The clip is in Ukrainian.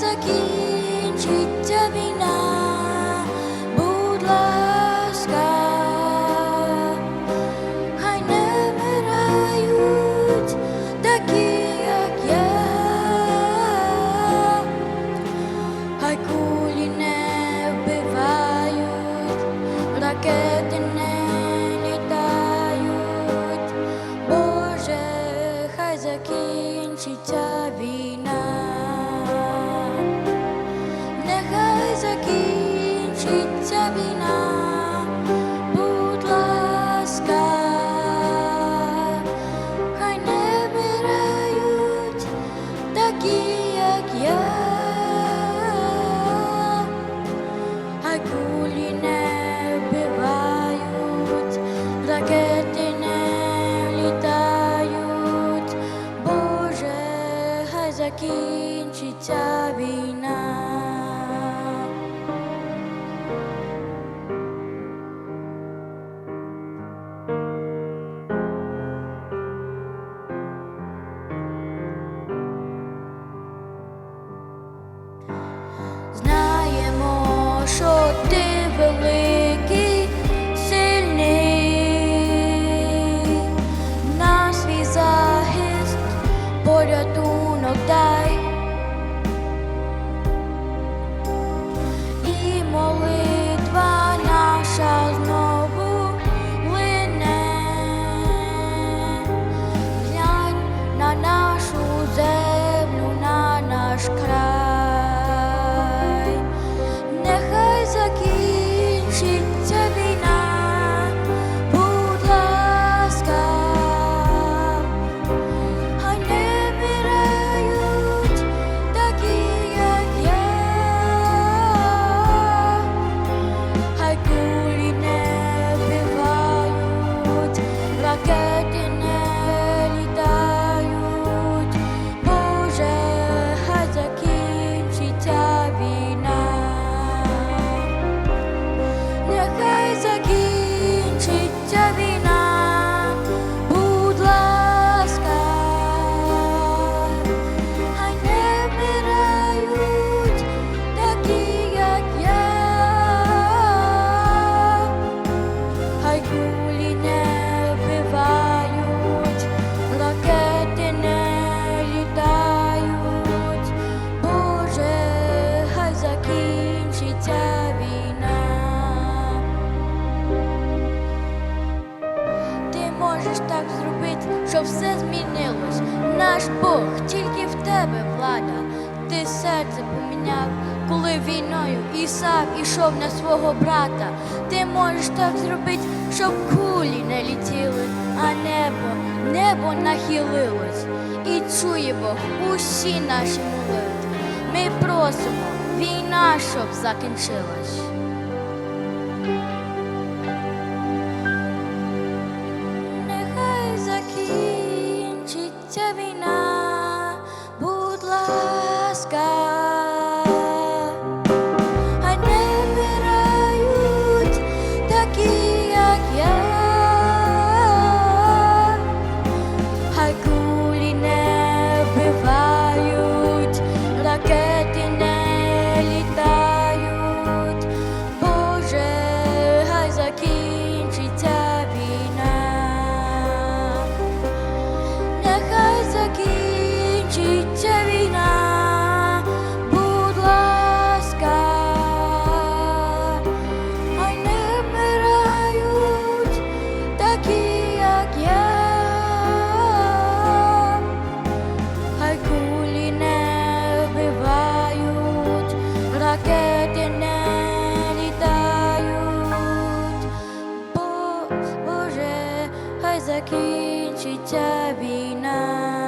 закінчиться війна, хай не вмирають такі, як я, хай кулі не вбивають, ракети не закінчиться війна, будь хай не вбивають, ракети не літають, Боже, хай закінчиться війна. Ти можеш так зробити, щоб все змінилось. Наш Бог, тільки в тебе влада. Ти серце поміняв, коли війною Ісав ішов на свого брата. Ти можеш так зробити, щоб кулі не літіли, а небо, небо нахилилось. І чує Бог усі наші молитви. Ми просимо, війна, щоб закінчилась. Хай хай закінчиться війна.